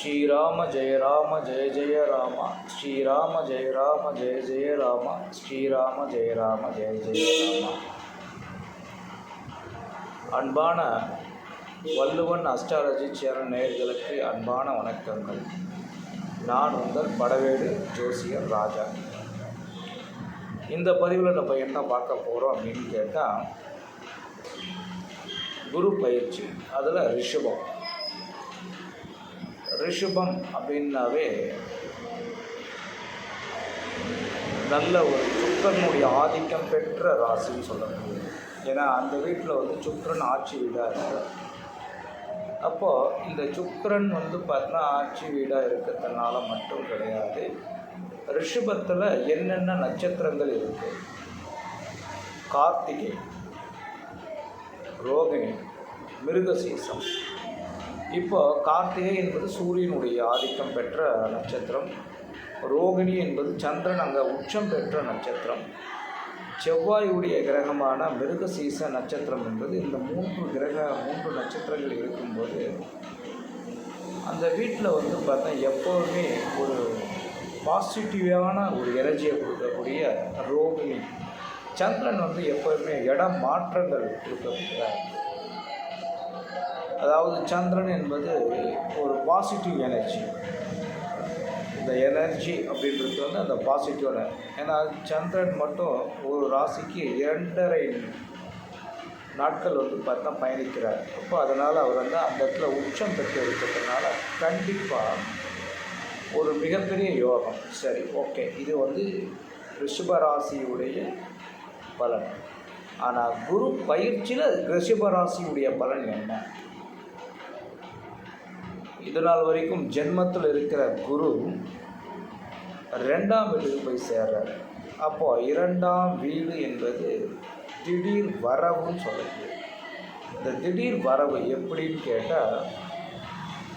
ஸ்ரீராம ஜெய ராம ஜெய ஜெய ராம. ஸ்ரீராம ஜெய ராம ஜெய ஜெய ராம. ஸ்ரீராம ஜெய ராம ஜெய ஜெய ராம. அன்பான வள்ளுவன் அஸ்ட்ராலஜி சேனல் நேயர்களுக்கு அன்பான வணக்கங்கள். நான் உங்கள் படவேடு ஜோசியர் ராஜா. இந்த பதிவில் நம்ம என்ன பார்க்க போகிறோம் அப்படின்னு கேட்டால் குரு பயிற்சி அதில் ரிஷபம். ரிஷபம் அப்படின்னாவே நல்ல ஒரு சுக்கரனுடைய ஆதிக்கம் பெற்ற ராசின்னு சொல்ல ஏன்னா அந்த வீட்டில் வந்து சுக்கரன் ஆட்சி வீடாக இருக்கு அப்போது இந்த சுக்கரன் வந்து பார்த்தீங்கன்னா ஆட்சி வீடாக இருக்கிறதுனால மட்டும் கிடையாது. ரிஷபத்தில் என்னென்ன நட்சத்திரங்கள் இருக்குது கார்த்திகை ரோகிணி மிருகசீசம் இப்போ கார்த்திகை என்பது சூரியனுடைய ஆதிக்கம் பெற்ற நட்சத்திரம். ரோகிணி என்பது சந்திரன் அங்கே உச்சம் பெற்ற நட்சத்திரம். செவ்வாயுடைய கிரகமான மிருகசீச நட்சத்திரம் என்பது இந்த மூன்று கிரக மூன்று நட்சத்திரங்கள் இருக்கும்போது அந்த வீட்டில் வந்து பார்த்தா எப்போவுமே ஒரு பாசிட்டிவான ஒரு எனர்ஜியை கொடுக்கக்கூடிய ரோகிணி. சந்திரன் வந்து எப்போவுமே இடம் மாற்றங்கள் கொடுக்கக்கூடிய அதாவது சந்திரன் என்பது ஒரு பாசிட்டிவ் எனர்ஜி இந்த எனர்ஜி அப்படின்றது வந்து அந்த பாசிட்டிவான ஏன்னா சந்திரன் மட்டும் ஒரு ராசிக்கு இரண்டரை நாட்கள் வந்து பார்த்தா பயணிக்கிறார். அப்போ அதனால் அவர் வந்து அந்த இடத்துல உச்சம் பெற்று இருக்கிறதுனால கண்டிப்பாக ஒரு மிகப்பெரிய யோகம். சரி ஓகே. இது வந்து ரிஷபராசியுடைய பலன். ஆனால் குரு பயிற்சியில் ரிஷபராசியுடைய பலன் என்ன? இது நாள் வரைக்கும் ஜென்மத்தில் இருக்கிற குரு ரெண்டாம் வீட்டுக்கு போய் சேர்றார். அப்போது இரண்டாம் வீடு என்பது திடீர் வரவுன்னு சொல்லுது இந்த திடீர் வரவு எப்படின்னு கேட்டால்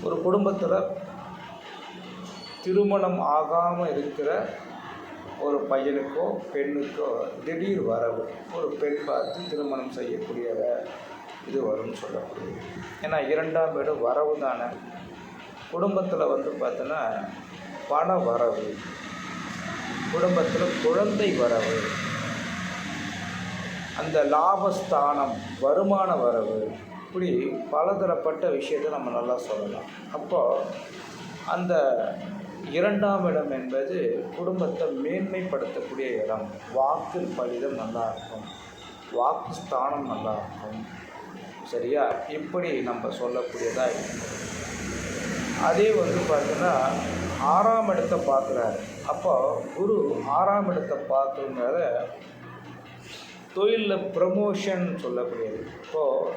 ஒரு குடும்பத்தில் திருமணம் ஆகாமல் இருக்கிற ஒரு பையனுக்கோ பெண்ணுக்கோ திடீர் வரவு ஒரு பெண் பார்த்து திருமணம் செய்யக்கூடிய இது வரும்னு சொல்லக்கூடியது ஏன்னா இரண்டாம் வீடு வரவு தானே குடும்பத்தில் வந்து பார்த்தோன்னா பண வரவு. குடும்பத்தில் குழந்தை வரவு. அந்த லாபஸ்தானம் வருமான வரவு. இப்படி பலதரப்பட்ட விஷயத்தை நம்ம நல்லா சொல்லலாம். அப்போது அந்த இரண்டாம் இடம் என்பது குடும்பத்தை மேன்மைப்படுத்தக்கூடிய இடம். வாக்கு பலிதம் நல்லா இருக்கும் வாக்கு ஸ்தானம் நல்லா இருக்கும் சரியா? இப்படி நம்ம சொல்லக்கூடியதாக இருக்கும் அதே வந்து பார்த்தீங்கன்னா ஆறாம் இடத்தை பார்க்குறாரு. அப்போ குரு ஆறாம் இடத்தை பார்க்குறதுனால தொழிலில் ப்ரமோஷன் சொல்லக்கூடியது. இப்போது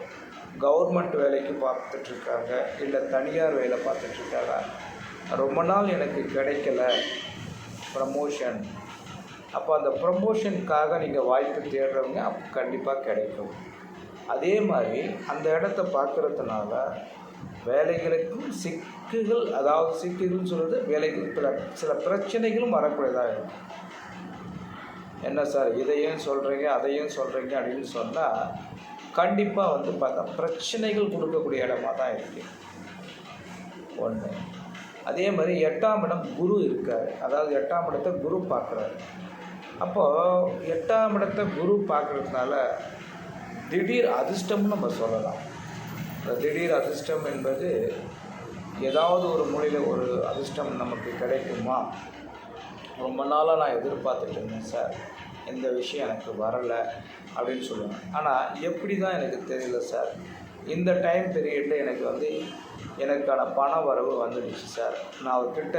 கவர்மெண்ட் வேலைக்கு பார்த்துட்ருக்காங்க இல்லை தனியார் வேலை பார்த்துட்ருக்காங்க. ரொம்ப நாள் எனக்கு கிடைக்கல ப்ரமோஷன் அப்போ அந்த ப்ரமோஷனுக்காக நீங்கள் வாய்ப்பு தேடுறவங்க அப்போ கண்டிப்பாக கிடைக்கும். அதே மாதிரி அந்த இடத்த பார்க்குறதுனால வேலைகளுக்கும் சிக்குகள் அதாவது சிக்குகள்னு சொல்கிறது வேலைகள் பிற சில பிரச்சனைகளும் வரக்கூடியதாக இருக்கும். என்ன சார் இதையும் சொல்கிறீங்க அதையும் சொல்கிறீங்க அப்படின்னு சொன்னால் கண்டிப்பாக வந்து பார்த்தா பிரச்சனைகள் கொடுக்கக்கூடிய இடமா தான் இருக்குது ஒன்று அதே மாதிரி எட்டாம் இடம் குரு இருக்கார். அதாவது எட்டாம் இடத்தை குரு பார்க்குறாரு. அப்போது எட்டாம் இடத்தை குரு பார்க்குறதுனால திடீர் அதிர்ஷ்டம்னு நம்ம சொல்லலாம். திடீர் அதிர்ஷ்டம் என்பது ஏதாவது ஒரு மொழியில் ஒரு அதிர்ஷ்டம் நமக்கு கிடைக்குமா? ரொம்ப நாளாக நான் எதிர்பார்த்துட்டு இருந்தேன் சார். இந்த விஷயம் எனக்கு வரலை அப்படின்னு சொல்லுவேன் ஆனால் எப்படி தான் எனக்கு தெரியல சார். இந்த டைம் பீரியடில் எனக்கு வந்து எனக்கான பண வரவு வந்துடுச்சு சார். நான் அவர்கிட்ட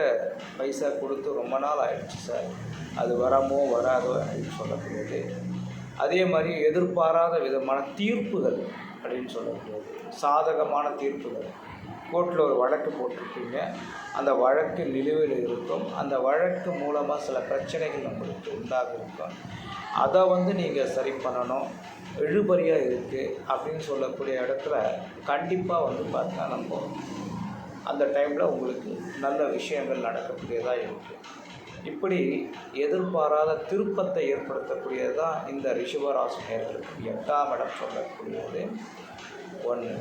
பைசா கொடுத்து ரொம்ப நாள் ஆயிடுச்சு சார். அது வரமோ வராதோ அப்படின்னு சொல்லக்கூடியது. அதே மாதிரி எதிர்பாராத விதமான தீர்ப்புகள் அப்படின்னு சொல்லக்கூடாது சாதகமான தீர்ப்புகள். கோர்ட்டில் ஒரு வழக்கு போட்டிருப்பீங்க அந்த வழக்கு நிலுவையில் இருக்கும். அந்த வழக்கு மூலமாக சில பிரச்சனைகள் நம்மளுக்கு உண்டாக இருக்கும் அதை வந்து நீங்கள் சரி பண்ணணும். இழுபறியாக இருக்குது அப்படின்னு சொல்லக்கூடிய இடத்துல கண்டிப்பாக வந்து பார்த்தா நம்ம அந்த டைமில் உங்களுக்கு நல்ல விஷயங்கள் நடக்கக்கூடியதாக இருக்குது இப்படி எதிர்பாராத திருப்பத்தை ஏற்படுத்தக்கூடியதான் இந்த ரிஷபராசி நேர்களுக்கு எட்டாம் இடம் சொல்லக்கூடியது. ஒன்று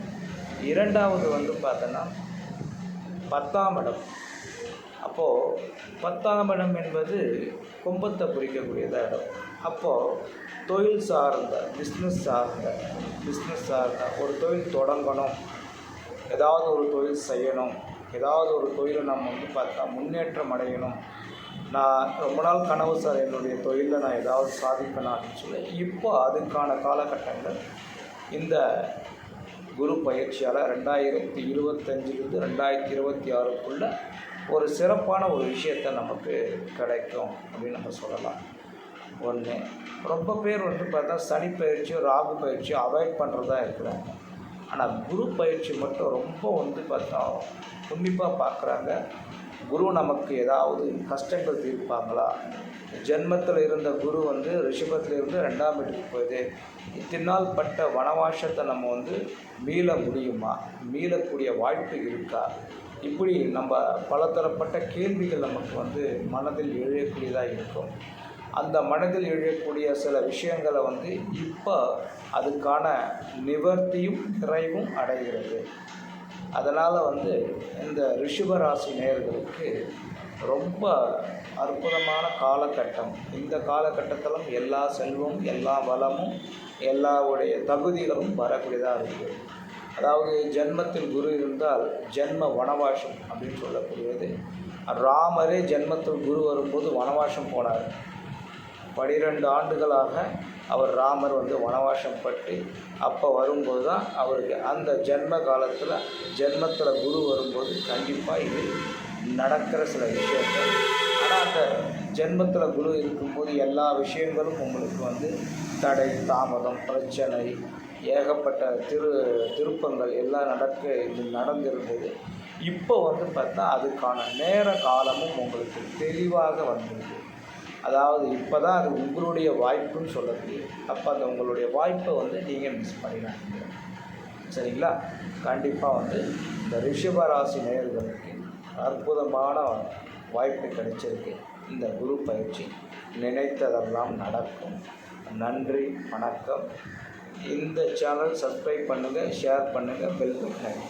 இரண்டாவது வந்து பார்த்தோன்னா பத்தாம் இடம். அப்போது பத்தாம் இடம் என்பது கும்பத்தை குறிக்கக்கூடியதாக இடம். அப்போது தொழில் சார்ந்த பிஸ்னஸ் சார்ந்த பிஸ்னஸ் சார்ந்த ஒரு தொழில் தொடங்கணும். ஏதாவது ஒரு தொழில் செய்யணும். ஏதாவது ஒரு தொழிலை நம்ம வந்து பார்த்தா முன்னேற்றம் அடையணும். நான் ரொம்ப நாள் கனவு சார் என்னுடைய தொழிலில் நான் ஏதாவது சாதிக்கணும் அப்படின்னு சொல்லி. இப்போ அதுக்கான காலகட்டங்கள் இந்த குரு பயிற்சியால் ரெண்டாயிரத்தி இருபத்தஞ்சிலிருந்து ரெண்டாயிரத்தி இருபத்தி ஆறுக்குள்ள ஒரு சிறப்பான ஒரு விஷயத்தை நமக்கு கிடைக்கும் அப்படின்னு நம்ம சொல்லலாம். ஒன்று ரொம்ப பேர் வந்து பார்த்தா சனி பயிற்சியோ ராகு பயிற்சியோ அவாய்ட் பண்ணுறதா இருக்கிறாங்க. ஆனால் குரு பயிற்சி மட்டும் ரொம்ப வந்து பார்த்தா உன்னிப்பாக பார்க்குறாங்க. குரு நமக்கு ஏதாவது கஷ்டங்கள் தீர்ப்பாங்களா? ஜென்மத்தில் இருந்த குரு வந்து ரிஷபத்தில் இருந்து ரெண்டாம் வீட்டுக்கு போகுது இத்தினால் பட்ட வனவாசத்தை நம்ம வந்து மீள முடியுமா? மீளக்கூடிய வாய்ப்பு இருக்கா? இப்படி நம்ம பலதரப்பட்ட கேள்விகள் நமக்கு வந்து மனதில் எழையக்கூடியதாக இருக்கும். அந்த மனதில் எழையக்கூடிய சில விஷயங்களை வந்து இப்போ அதுக்கான நிவர்த்தியும் நிறைவும் அடைகிறது. அதனால் வந்து இந்த ரிஷபராசி நேயர்களுக்கு ரொம்ப அற்புதமான காலகட்டம். இந்த காலகட்டத்திலும் எல்லா செல்வம் எல்லா வளமும் எல்லாவுடைய தகுதிகளும் வரக்கூடியதாக இருக்குது. அதாவது ஜென்மத்தில் குரு இருந்தால் ஜென்ம வனவாசம் அப்படின்னு சொல்லக்கூடியது. ராமரே ஜென்மத்தில் குரு வரும்போது வனவாசம் போனார். பனிரெண்டு ஆண்டுகளாக அவர் ராமர் வந்து வனவாசம் பட்டு அப்போ வரும்போது தான் அவருக்கு அந்த ஜென்ம காலத்தில் ஜென்மத்தில் குரு வரும்போது கண்டிப்பாக இது நடக்கிற சில விஷயங்கள். ஆனால் அந்த ஜென்மத்தில் குரு இருக்கும்போது எல்லா விஷயங்களும் உங்களுக்கு வந்து தடை தாமதம் பிரச்சனை ஏகப்பட்ட திரு திருப்பங்கள் எல்லாம் நடக்க இது நடந்திருந்தது. இப்போ வந்து பார்த்தா அதுக்கான நேர காலமும் உங்களுக்கு தெளிவாக வந்திருக்கு. அதாவது இப்போ தான் அது உங்களுடைய வாய்ப்புன்னு சொல்லக்கூடிய அப்போ அந்த உங்களுடைய வாய்ப்பை வந்து நீங்கள் மிஸ் பண்ணிடாதீங்க. சரிங்களா? கண்டிப்பாக வந்து இந்த ரிஷப ராசி அற்புதமான வாய்ப்பு கிடைச்சிருக்கு. இந்த குரு பயிற்சி நினைத்ததெல்லாம் நடக்கும். நன்றி வணக்கம். இந்த சேனல் சப்ஸ்கிரைப் பண்ணுங்கள் ஷேர் பண்ணுங்கள் பெல் பட்டன்